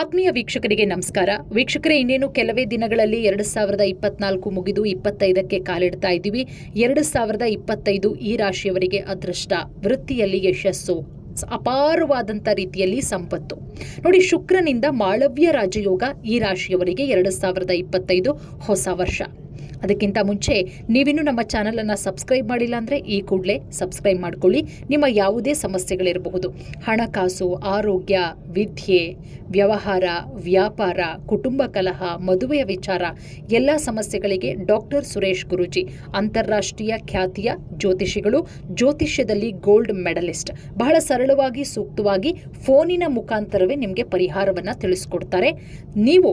ಆತ್ಮೀಯ ವೀಕ್ಷಕರಿಗೆ ನಮಸ್ಕಾರ. ವೀಕ್ಷಕರೇ, ಇನ್ನೇನು ಕೆಲವೇ ದಿನಗಳಲ್ಲಿ ಎರಡು ಸಾವಿರದ ಇಪ್ಪತ್ನಾಲ್ಕು ಮುಗಿದು ಇಪ್ಪತ್ತೈದಕ್ಕೆ ಕಾಲಿಡ್ತಾ ಇದ್ದೀವಿ. ಎರಡು ಸಾವಿರದ ಇಪ್ಪತ್ತೈದು ಈ ರಾಶಿಯವರಿಗೆ ಅದೃಷ್ಟ. ವೃತ್ತಿಯಲ್ಲಿ ಯಶಸ್ಸು. ಅಪಾರವಾದಂಥ ರೀತಿಯಲ್ಲಿ ಸಂಪತ್ತು. ನೋಡಿ, ಶುಕ್ರನಿಂದ ಮಾಳವ್ಯ ರಾಜಯೋಗ ಈ ರಾಶಿಯವರಿಗೆ ಎರಡು ಸಾವಿರದ ಇಪ್ಪತ್ತೈದು ಹೊಸ ವರ್ಷ. ಅದಕ್ಕಿಂತ ಮುಂಚೆ ನೀವಿನ್ನೂ ನಮ್ಮ ಚಾನಲನ್ನು ಸಬ್ಸ್ಕ್ರೈಬ್ ಮಾಡಿಲ್ಲ ಅಂದರೆ ಈ ಕೂಡಲೇ ಸಬ್ಸ್ಕ್ರೈಬ್ ಮಾಡ್ಕೊಳ್ಳಿ. ನಿಮ್ಮ ಯಾವುದೇ ಸಮಸ್ಯೆಗಳಿರಬಹುದು. ಹಣಕಾಸು, ಆರೋಗ್ಯ, ವಿದ್ಯೆ, ವ್ಯವಹಾರ, ವ್ಯಾಪಾರ, ಕುಟುಂಬ ಕಲಹ, ಮದುವೆಯ ವಿಚಾರ, ಎಲ್ಲ ಸಮಸ್ಯೆಗಳಿಗೆ ಡಾಕ್ಟರ್ ಸುರೇಶ್ ಗುರುಜಿ, ಅಂತಾರಾಷ್ಟ್ರೀಯ ಖ್ಯಾತಿಯ ಜ್ಯೋತಿಷಿಗಳು, ಜ್ಯೋತಿಷ್ಯದಲ್ಲಿ ಗೋಲ್ಡ್ ಮೆಡಲಿಸ್ಟ್. ಬಹಳ ಸರಳವಾಗಿ, ಸೂಕ್ತವಾಗಿ ಫೋನಿನ ಮುಖಾಂತರವೇ ನಿಮಗೆ ಪರಿಹಾರವನ್ನು ತಿಳಿಸ್ಕೊಡ್ತಾರೆ. ನೀವು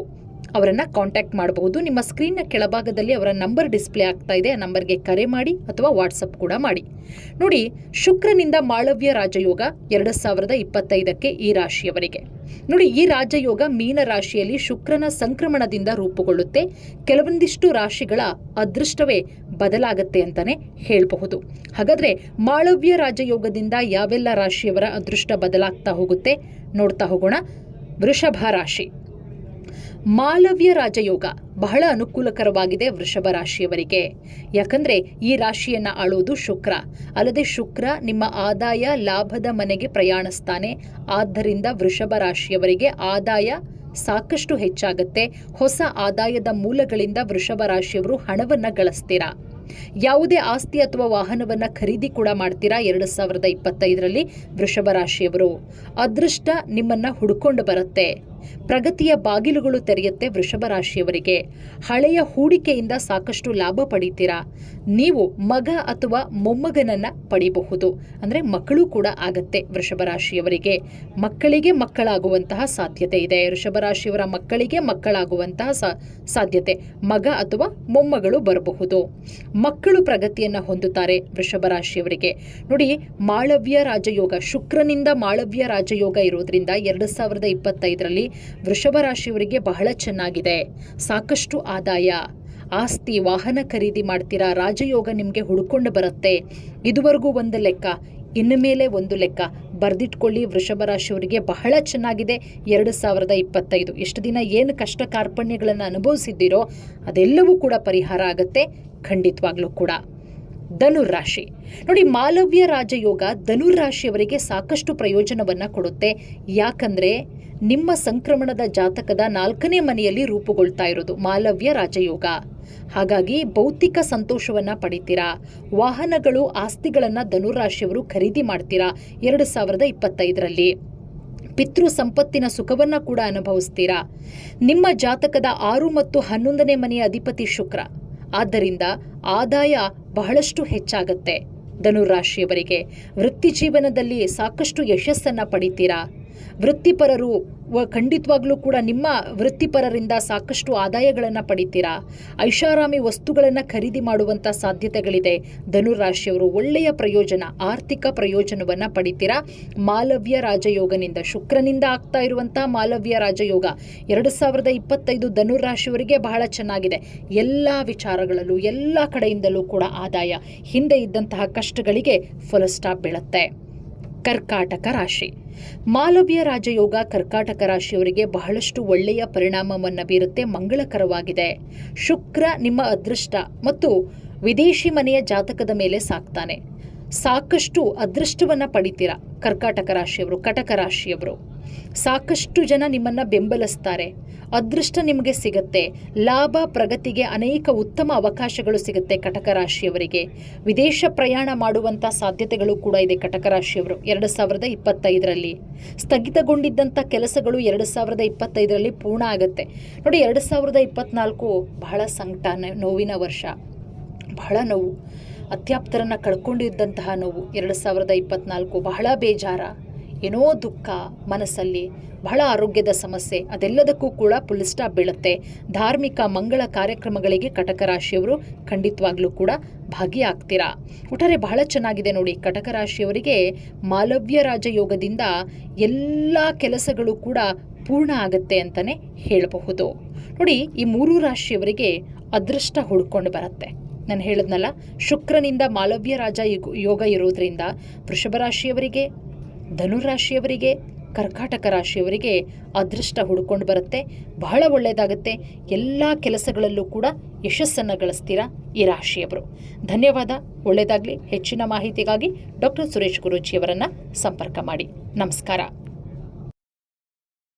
ಅವರನ್ನ ಕಾಂಟ್ಯಾಕ್ಟ್ ಮಾಡಬಹುದು. ನಿಮ್ಮ ಸ್ಕ್ರೀನ್ನ ಕೆಳಭಾಗದಲ್ಲಿ ಅವರ ನಂಬರ್ ಡಿಸ್ಪ್ಲೇ ಆಗ್ತಾ ಇದೆ. ಆ ನಂಬರ್ಗೆ ಕರೆ ಮಾಡಿ ಅಥವಾ ವಾಟ್ಸಪ್ ಕೂಡ ಮಾಡಿ. ನೋಡಿ, ಶುಕ್ರನಿಂದ ಮಾಳವ್ಯ ರಾಜಯೋಗ ಎರಡು ಸಾವಿರದ ಇಪ್ಪತ್ತೈದಕ್ಕೆ ಈ ರಾಶಿಯವರಿಗೆ. ನೋಡಿ, ಈ ರಾಜಯೋಗ ಮೀನ ರಾಶಿಯಲ್ಲಿ ಶುಕ್ರನ ಸಂಕ್ರಮಣದಿಂದ ರೂಪುಗೊಳ್ಳುತ್ತೆ. ಕೆಲವೊಂದಿಷ್ಟು ರಾಶಿಗಳ ಅದೃಷ್ಟವೇ ಬದಲಾಗತ್ತೆ ಅಂತಾನೆ ಹೇಳಬಹುದು. ಹಾಗಾದ್ರೆ ಮಾಳವ್ಯ ರಾಜಯೋಗದಿಂದ ಯಾವೆಲ್ಲ ರಾಶಿಯವರ ಅದೃಷ್ಟ ಬದಲಾಗ್ತಾ ಹೋಗುತ್ತೆ ನೋಡ್ತಾ ಹೋಗೋಣ. ವೃಷಭ ರಾಶಿ. ಮಾಲವ್ಯ ರಾಜಯೋಗ ಬಹಳ ಅನುಕೂಲಕರವಾಗಿದೆ ವೃಷಭ ರಾಶಿಯವರಿಗೆ. ಯಾಕಂದ್ರೆ ಈ ರಾಶಿಯನ್ನ ಆಳೋದು ಶುಕ್ರ. ಅಲ್ಲದೆ ಶುಕ್ರ ನಿಮ್ಮ ಆದಾಯ ಲಾಭದ ಮನೆಗೆ ಪ್ರಯಾಣಿಸ್ತಾನೆ ಆದ್ದರಿಂದ ವೃಷಭ ರಾಶಿಯವರಿಗೆ ಆದಾಯ ಸಾಕಷ್ಟು ಹೆಚ್ಚಾಗತ್ತೆ. ಹೊಸ ಆದಾಯದ ಮೂಲಗಳಿಂದ ವೃಷಭ ರಾಶಿಯವರು ಹಣವನ್ನ ಗಳಿಸ್ತೀರಾ. ಯಾವುದೇ ಆಸ್ತಿ ಅಥವಾ ವಾಹನವನ್ನ ಖರೀದಿ ಕೂಡ ಮಾಡ್ತೀರಾ ಎರಡು ಸಾವಿರದ ಇಪ್ಪತ್ತೈದರಲ್ಲಿ ವೃಷಭ ರಾಶಿಯವರು. ಅದೃಷ್ಟ ನಿಮ್ಮನ್ನ ಹುಡ್ಕೊಂಡು ಬರುತ್ತೆ. ಪ್ರಗತಿಯ ಬಾಗಿಲುಗಳು ತೆರೆಯುತ್ತೆ ವೃಷಭ ರಾಶಿಯವರಿಗೆ. ಹಳೆಯ ಹೂಡಿಕೆಯಿಂದ ಸಾಕಷ್ಟು ಲಾಭ ಪಡೀತೀರಾ? ನೀವು ಮಗ ಅಥವಾ ಮೊಮ್ಮಗನನ್ನ ಪಡಿಬಹುದು. ಅಂದ್ರೆ ಮಕ್ಕಳು ಕೂಡ ಆಗತ್ತೆ ವೃಷಭ ರಾಶಿಯವರಿಗೆ. ಮಕ್ಕಳಿಗೆ ಮಕ್ಕಳಾಗುವಂತಹ ಸಾಧ್ಯತೆ ಇದೆ. ವೃಷಭ ರಾಶಿಯವರ ಮಕ್ಕಳಿಗೆ ಮಕ್ಕಳಾಗುವಂತಹ ಸಾಧ್ಯತೆ. ಮಗ ಅಥವಾ ಮೊಮ್ಮಗಳು ಬರಬಹುದು. ಮಕ್ಕಳು ಪ್ರಗತಿಯನ್ನ ಹೊಂದುತ್ತಾರೆ ವೃಷಭ ರಾಶಿಯವರಿಗೆ. ನೋಡಿ, ಮಾಳವ್ಯ ರಾಜಯೋಗ. ಶುಕ್ರನಿಂದ ಮಾಳವ್ಯ ರಾಜಯೋಗ ಇರೋದ್ರಿಂದ ಎರಡು ಸಾವಿರದ ಇಪ್ಪತ್ತೈದರಲ್ಲಿ ವೃಷಭ ರಾಶಿಯವರಿಗೆ ಬಹಳ ಚೆನ್ನಾಗಿದೆ. ಸಾಕಷ್ಟು ಆದಾಯ. ಆಸ್ತಿ, ವಾಹನ ಖರೀದಿ ಮಾಡ್ತೀರಾ, ರಾಜಯೋಗ ನಿಮಗೆ ಹುಡುಕೊಂಡು ಬರುತ್ತೆ. ಇದುವರೆಗೂ ಒಂದು ಲೆಕ್ಕ, ಇನ್ನು ಮೇಲೆ ಒಂದು ಲೆಕ್ಕ. ಬರೆದಿಟ್ಕೊಳ್ಳಿ, ವೃಷಭ ರಾಶಿಯವರಿಗೆ ಬಹಳ ಚೆನ್ನಾಗಿದೆ. ಎರಡು ಸಾವಿರದ ಇಪ್ಪತ್ತೈದು. ಎಷ್ಟು ದಿನ ಏನು ಕಷ್ಟ ಕಾರ್ಪಣ್ಯಗಳನ್ನು ಅನುಭವಿಸಿದ್ದೀರೋ ಅದೆಲ್ಲವೂ ಕೂಡ ಪರಿಹಾರ ಆಗುತ್ತೆ. ಖಂಡಿತವಾಗ್ಲೂ ಕೂಡ. ಧನುರ್ರಾಶಿ. ನೋಡಿ ಮಾಲವ್ಯ ರಾಜಯೋಗ ಧನುರಾಶಿಯವರಿಗೆ ಸಾಕಷ್ಟು ಪ್ರಯೋಜನವನ್ನು ಕೊಡುತ್ತೆ. ಯಾಕಂದ್ರೆ, ನಿಮ್ಮ ಸಂಕ್ರಮಣದ ಜಾತಕದ ನಾಲ್ಕನೇ ಮನೆಯಲ್ಲಿ ರೂಪುಗೊಳ್ತಾ ಇರೋದು ಮಾಲವ್ಯ ರಾಜಯೋಗ. ಹಾಗಾಗಿ ಭೌತಿಕ ಸಂತೋಷವನ್ನ ಪಡಿತೀರಾ? ವಾಹನಗಳು, ಆಸ್ತಿಗಳನ್ನ ಧನುರಾಶಿಯವರು ಖರೀದಿ ಮಾಡ್ತೀರಾ? ಎರಡು ಸಾವಿರದ ಇಪ್ಪತ್ತೈದರಲ್ಲಿ. ಪಿತೃ ಸಂಪತ್ತಿನ ಸುಖವನ್ನ ಕೂಡ ಅನುಭವಿಸ್ತೀರಾ? ನಿಮ್ಮ ಜಾತಕದ ಆರು ಮತ್ತು ಹನ್ನೊಂದನೇ ಮನೆಯ ಅಧಿಪತಿ ಶುಕ್ರ. ಆದ್ದರಿಂದ ಆದಾಯ ಬಹಳಷ್ಟು ಹೆಚ್ಚಾಗತ್ತೆ. ಧನುರಾಶಿಯವರಿಗೆ ವೃತ್ತಿ ಜೀವನದಲ್ಲಿ ಸಾಕಷ್ಟು ಯಶಸ್ಸನ್ನು ಪಡಿತೀರಾ? ವೃತ್ತಿಪರರು ಖಂಡಿತವಾಗ್ಲೂ ಕೂಡ ನಿಮ್ಮ ವೃತ್ತಿಪರರಿಂದ ಸಾಕಷ್ಟು ಆದಾಯಗಳನ್ನು ಪಡಿತೀರಾ? ಐಷಾರಾಮಿ ವಸ್ತುಗಳನ್ನು ಖರೀದಿ ಮಾಡುವಂಥ ಸಾಧ್ಯತೆಗಳಿದೆ. ಧನುರಾಶಿಯವರು ಒಳ್ಳೆಯ ಪ್ರಯೋಜನ, ಆರ್ಥಿಕ ಪ್ರಯೋಜನವನ್ನು ಪಡಿತೀರಾ? ಮಾಲವ್ಯ ರಾಜಯೋಗನಿಂದ ಶುಕ್ರನಿಂದ ಆಗ್ತಾ ಇರುವಂಥ ಮಾಲವ್ಯ ರಾಜಯೋಗ ಎರಡು ಸಾವಿರದ ಇಪ್ಪತ್ತೈದು ಧನುರಾಶಿಯವರಿಗೆ ಬಹಳ ಚೆನ್ನಾಗಿದೆ. ಎಲ್ಲ ವಿಚಾರಗಳಲ್ಲೂ, ಎಲ್ಲ ಕಡೆಯಿಂದಲೂ ಕೂಡ ಆದಾಯ, ಹಿಂದೆ ಇದ್ದಂತಹ ಕಷ್ಟಗಳಿಗೆ ಫುಲ್ ಸ್ಟಾಪ್ ಬೀಳುತ್ತೆ. ಕರ್ಕಾಟಕ ರಾಶಿ. ಮಾಲವ್ಯ ರಾಜಯೋಗ ಕರ್ಕಾಟಕ ರಾಶಿಯವರಿಗೆ ಬಹಳಷ್ಟು ಒಳ್ಳೆಯ ಪರಿಣಾಮವನ್ನು ಬೀರುತ್ತೆ, ಮಂಗಳಕರವಾಗಿದೆ. ಶುಕ್ರ ನಿಮ್ಮ ಅದೃಷ್ಟ ಮತ್ತು ವಿದೇಶಿ ಮನೆಯ ಜಾತಕದ ಮೇಲೆ ಸಾಕ್ತಾನೆ. ಸಾಕಷ್ಟು ಅದೃಷ್ಟವನ್ನು ಪಡಿತೀರ? ಕರ್ಕಾಟಕ ರಾಶಿಯವರು, ಕಟಕ ರಾಶಿಯವರು. ಸಾಕಷ್ಟು ಜನ ನಿಮ್ಮನ್ನ ಬೆಂಬಲಿಸ್ತಾರೆ. ಅದೃಷ್ಟ ನಿಮಗೆ ಸಿಗುತ್ತೆ. ಲಾಭ, ಪ್ರಗತಿಗೆ ಅನೇಕ ಉತ್ತಮ ಅವಕಾಶಗಳು ಸಿಗುತ್ತೆ ಕಟಕ ರಾಶಿಯವರಿಗೆ. ವಿದೇಶ ಪ್ರಯಾಣ ಮಾಡುವಂಥ ಸಾಧ್ಯತೆಗಳು ಕೂಡ ಇದೆ ಕಟಕ ರಾಶಿಯವರು, ಎರಡು ಸಾವಿರದ ಇಪ್ಪತ್ತೈದರಲ್ಲಿ. ಸ್ಥಗಿತಗೊಂಡಿದ್ದಂಥ ಕೆಲಸಗಳು ಎರಡು ಸಾವಿರದ ಇಪ್ಪತ್ತೈದರಲ್ಲಿ ಪೂರ್ಣ ಆಗುತ್ತೆ. ನೋಡಿ, ಎರಡು ಸಾವಿರದ ಇಪ್ಪತ್ನಾಲ್ಕು ಬಹಳ ಸಂಕಟ, ನೋವಿನ ವರ್ಷ. ಬಹಳ ನೋವು. ಅತ್ಯಾಪ್ತರನ್ನ ಕಳ್ಕೊಂಡಿದ್ದಂತಹ ನೋವು ಎರಡು ಸಾವಿರದ ಇಪ್ಪತ್ನಾಲ್ಕು ಬಹಳ ಬೇಜಾರ. ಏನೋ ದುಃಖ, ಮನಸ್ಸಲ್ಲಿ ಬಹಳ ಆರೋಗ್ಯದ ಸಮಸ್ಯೆ, ಅದೆಲ್ಲದಕ್ಕೂ ಕೂಡ ಪುಲಿಸ್ಟಾ ಬೀಳುತ್ತೆ. ಧಾರ್ಮಿಕ ಮಂಗಳ ಕಾರ್ಯಕ್ರಮಗಳಿಗೆ ಕಟಕ ರಾಶಿಯವರು ಖಂಡಿತವಾಗ್ಲೂ ಕೂಡ ಭಾಗಿಯಾಗ್ತೀರಾ? ಒಟ್ಟಾರೆ ಬಹಳ ಚೆನ್ನಾಗಿದೆ ನೋಡಿ ಕಟಕ ರಾಶಿಯವರಿಗೆ ಮಾಲವ್ಯ ರಾಜಯೋಗದಿಂದ ಎಲ್ಲ ಕೆಲಸಗಳು ಕೂಡ ಪೂರ್ಣ ಆಗುತ್ತೆ ಅಂತಲೇ ಹೇಳಬಹುದು. ನೋಡಿ, ಈ ಮೂರು ರಾಶಿಯವರಿಗೆ ಅದೃಷ್ಟ ಹುಡ್ಕೊಂಡು ಬರುತ್ತೆ. ನಾನು ಹೇಳಿದ್ನಲ್ಲ, ಶುಕ್ರನಿಂದ ಮಾಲವ್ಯ ರಾಜ ಯುಗ- ಇರೋದ್ರಿಂದ ವೃಷಭ ರಾಶಿಯವರಿಗೆ ಧನುರಾಶಿಯವರಿಗೆ, ಕರ್ಕಾಟಕ ರಾಶಿಯವರಿಗೆ ಅದೃಷ್ಟ ಹುಡ್ಕೊಂಡು ಬರುತ್ತೆ. ಬಹಳ ಒಳ್ಳೆಯದಾಗುತ್ತೆ ಎಲ್ಲ ಕೆಲಸಗಳಲ್ಲೂ ಕೂಡ ಯಶಸ್ಸನ್ನು ಗಳಿಸ್ತೀರಾ ಈ ರಾಶಿಯವರು. ಧನ್ಯವಾದ. ಒಳ್ಳೆಯದಾಗಲಿ ಹೆಚ್ಚಿನ ಮಾಹಿತಿಗಾಗಿ ಡಾಕ್ಟರ್ ಸುರೇಶ್ ಗುರೂಜಿಯವರನ್ನು ಸಂಪರ್ಕ ಮಾಡಿ. ನಮಸ್ಕಾರ.